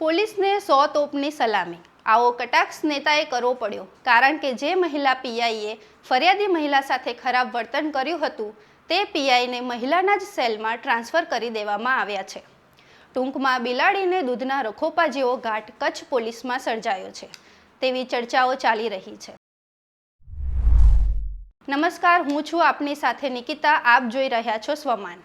પોલીસને સો તોપની સલામી. આવો કટાક્ષ નેતાએ કરવો પડ્યો, કારણ કે જે મહિલા પીઆઈએ ફરિયાદી મહિલા સાથે ખરાબ વર્તન કર્યું હતું, તે પીઆઈને મહિલાના જ સેલમાં ટ્રાન્સફર કરી દેવામાં આવ્યા છે. ટૂંકમાં બિલાડીને દૂધના રખોપા જેવો ઘાટ કચ્છ પોલીસમાં સર્જાયો છે. તેવી ચર્ચાઓ ચાલી રહી છે. નમસ્કાર, હું છું આપની સાથે નિકિતા, આપ જોઈ રહ્યા છો સ્વમાન.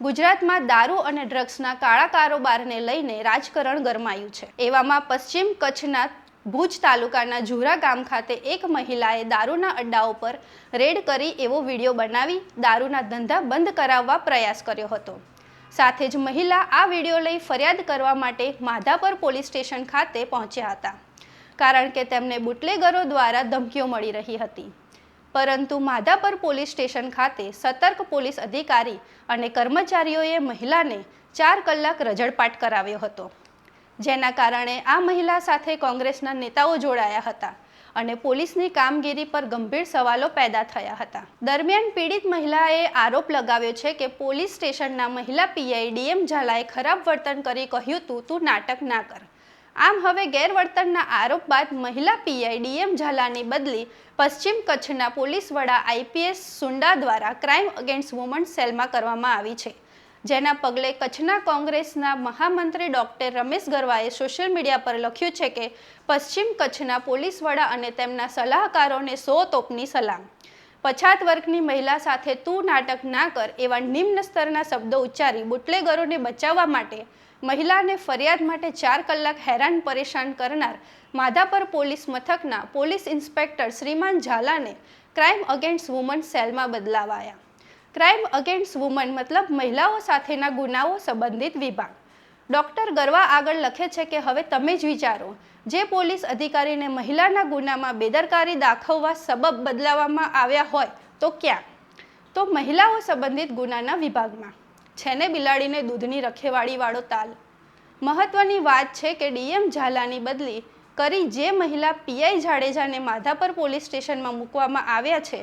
ગુજરાતમાં દારૂ અને ડ્રગ્સના કાળા કારોબારને લઈને રાજકારણ ગરમાયું છે. એવામાં પશ્ચિમ કચ્છના ભુજ તાલુકાના ઝુરા ગામ ખાતે એક મહિલાએ દારૂના અડ્ડાઓ પર રેડ કરી એવો વીડિયો બનાવી દારૂના ધંધા બંધ કરાવવા પ્રયાસ કર્યો હતો. સાથે જ મહિલા આ વીડિયો લઈ ફરિયાદ કરવા માટે માધાપર પોલીસ સ્ટેશન ખાતે પહોંચ્યા હતા. કારણ કે તેમને બુટલેગરો દ્વારા ધમકીઓ મળી રહી હતી. પરંતુ માધાપર પોલીસ સ્ટેશન ખાતે સતર્ક પોલીસ અધિકારી અને કર્મચારીઓએ મહિલાને ચાર કલાક રજડપાટ કરાવ્યો હતો. જેના કારણે આ મહિલા સાથે કોંગ્રેસના નેતાઓ જોડાયા હતા અને પોલીસની કામગીરી પર ગંભીર સવાલો પેદા થયા હતા. દરમિયાન પીડિત મહિલાએ આરોપ લગાવ્યો છે કે પોલીસ સ્ટેશનના મહિલા પીઆઈ ડીએમ ઝાલાએ ખરાબ વર્તન કરી કહ્યું તું તું નાટક ના કર. આમ હવે ગેરવર્તનના આરોપ બાદ મહિલા પીઆઈ ડીએમ ઝાલાની બદલી પશ્ચિમ કચ્છના પોલીસ વડા આઈપીએસ સુંડા દ્વારા ક્રાઇમ અગેન્સ્ટ વુમન સેલમાં કરવામાં આવી છે. જેના પગલે કચ્છના કોંગ્રેસના મહામંત્રી ડોક્ટર રમેશ ગરવાએ સોશિયલ મીડિયા પર લખ્યું છે કે, પશ્ચિમ કચ્છના પોલીસ વડા અને તેમના સલાહકારોને સો તોપની સલામ. પછાત વર્ગની મહિલા સાથે તું નાટક ના કર એવા નિમ્ન સ્તરના શબ્દો ઉચ્ચારી બુટલેગરોને બચાવવા માટે, મહિલાને ફરિયાદ માટે ચાર કલાક હેરાન પરેશાન કરનાર માધાપર પોલીસ મથકના પોલીસ ઇન્સ્પેક્ટર શ્રીમાન ઝાલાને ક્રાઇમ અગેન્સ્ટ વુમન સેલમાં બદલાવાયા. ક્રાઇમ અગેન્સ્ટ વુમન મતલબ મહિલાઓ સાથેના ગુનાઓ સંબંધિત વિભાગ. ડોક્ટર ગરવા આગળ લખે છે કે હવે તમે જ વિચારો. જે પોલીસ અધિકારીને મહિલાના ગુનામાં બેદરકારી દાખવવા સબબ બદલાવવામાં આવ્યા હોય, તો ક્યાં? તો મહિલાઓ સંબંધિત ગુનાના વિભાગમાં. છે ને બિલાડીને દૂધની રખેવાળીવાળો તાલ. મહત્વની વાત છે કે ડીએમ ઝાલાની બદલી કરી જે મહિલા પીઆઈ જાડેજાને માધાપર પોલીસ સ્ટેશનમાં મૂકવામાં આવ્યા છે,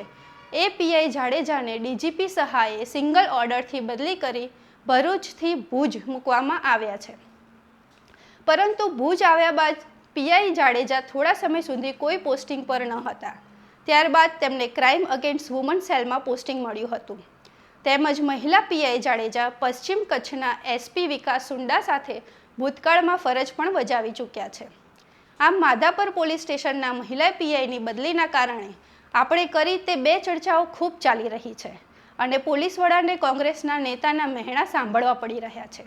એ પીઆઈ જાડેજાને ડીજીપી સહાયે સિંગલ ઓર્ડરથી બદલી કરી ભરૂચથી ભુજ મૂકવામાં આવ્યા છે. પરંતુ ભુજ આવ્યા બાદ પીઆઈ જાડેજા થોડા સમય સુધી કોઈ પોસ્ટિંગ પર ન હતા. ત્યારબાદ તેમને ક્રાઇમ અગેન્સ્ટ વુમન સેલમાં પોસ્ટિંગ મળ્યું હતું. તેમજ મહિલા પીઆઈ જાડેજા પશ્ચિમ કચ્છના એસપી વિકાસ સુંડા સાથે ભૂતકાળમાં ફરજ પણ બજાવી ચૂક્યા છે. આમ માધાપર પોલીસ સ્ટેશનના મહિલા પીઆઈની બદલીના કારણે આપણે કરી તે બે ચર્ચાઓ ખૂબ ચાલી રહી છે. અને પોલીસ વડાને કોંગ્રેસના નેતાના મહેણા સાંભળવા પડી રહ્યા છે.